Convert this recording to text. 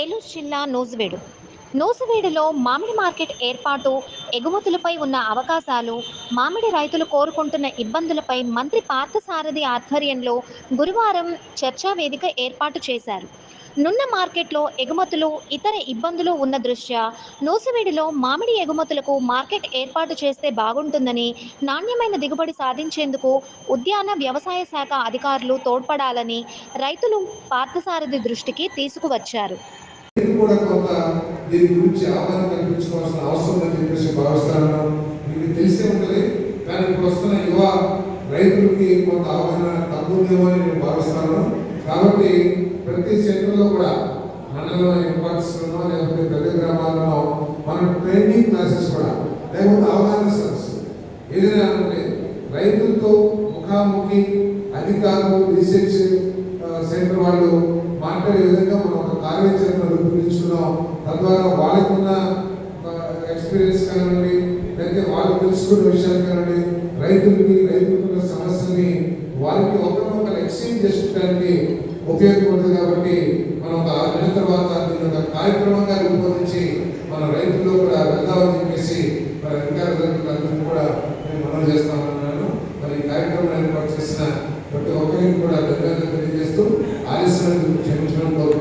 ఏలూరు జిల్లా నూజివేడు. నూజివేడులో మామిడి మార్కెట్ ఏర్పాటు ఎగుమతులపై ఉన్న అవకాశాలు మామిడి రైతులు కోరుకుంటున్న ఇబ్బందులపై మంత్రి పార్థసారథి ఆధ్వర్యంలో గురువారం చర్చా వేదిక ఏర్పాటు చేశారు. నున్న మార్కెట్లో ఎగుమతులు ఇతర ఇబ్బందులు ఉన్న దృష్ట్యా నూసివేడిలో మామిడి ఎగుమతులకు మార్కెట్ ఏర్పాటు చేస్తే బాగుంటుందని నాణ్యమైన దిగుబడి సాధించేందుకు ఉద్యాన వ్యవసాయ శాఖ అధికారులు తోడ్పడాలని రైతులు పార్థసారథి దృష్టికి తీసుకువచ్చారు. నేను కూడా కొంత దీని గురించి అవగాహన కల్పించుకోవాల్సిన అవసరం ఉందని చెప్పేసి భావిస్తాను మీకు తెలిసే ఉంటుంది కానీ ఇప్పుడు వస్తున్న యువ రైతులకి కొంత అవగాహన తక్కువ ఉందేమో అని నేను భావిస్తాను కాబట్టి ప్రతి సెంటర్లో కూడా మండలంలో ఇంపార్ట్స్లోనో లేకపోతే పెద్ద గ్రామాలలో మనం ట్రైనింగ్ క్లాసెస్ కూడా లేకపోతే అవగాహన సదస్సు ఏదైనా అంటే రైతులతో ముఖాముఖి అధికారులు రీసెర్చ్ సెంటర్ వాళ్ళు మాట్లాడే విధంగా మనం ఒక కార్యాచరణ రూపొందించుకున్నాం తద్వారా వాళ్ళకున్న ఎక్స్పీరియన్స్ కానివ్వండి లేకపోతే వాళ్ళు తెలుసుకున్న విషయాలు కానివ్వండి రైతులకి రైతులకున్న సమస్యల్ని వారికి ఒకరినొకరు ఎక్స్చేంజ్ చేసుకోవడానికి ఉపయోగపడుతుంది కాబట్టి మనం ఒక ఆరు నెలల తర్వాత దీన్ని ఒక కార్యక్రమంగా రూపొందించి మన రైతుల్లో కూడా వెళ్దామని చెప్పేసి మన విద్యార్థులందరికి కూడా చేస్తాం ఆలస్యం క్షమించడం కోసం